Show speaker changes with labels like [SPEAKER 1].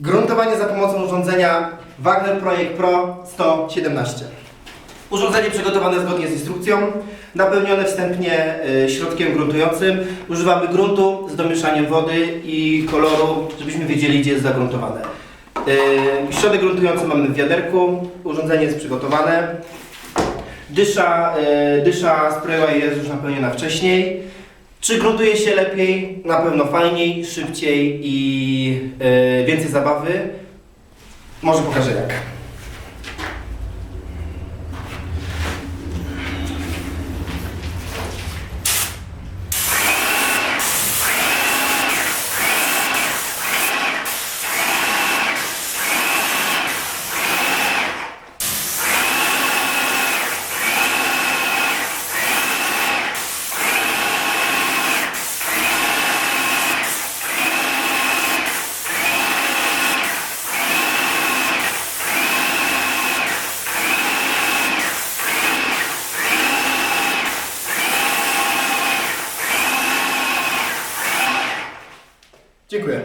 [SPEAKER 1] Gruntowanie za pomocą urządzenia Wagner Projekt Pro 117. Urządzenie przygotowane zgodnie z instrukcją, napełnione wstępnie y, środkiem gruntującym. Używamy gruntu z domieszaniem wody i koloru, żebyśmy wiedzieli, gdzie jest zagruntowane. Y, Środek gruntujący mamy w wiaderku, urządzenie jest przygotowane. Dysza, y, dysza sprayowa jest już napełniona wcześniej. Czy gruntuje się lepiej? Na pewno fajniej, szybciej i y, więcej zabawy. Może pokażę jak. Dziękuję.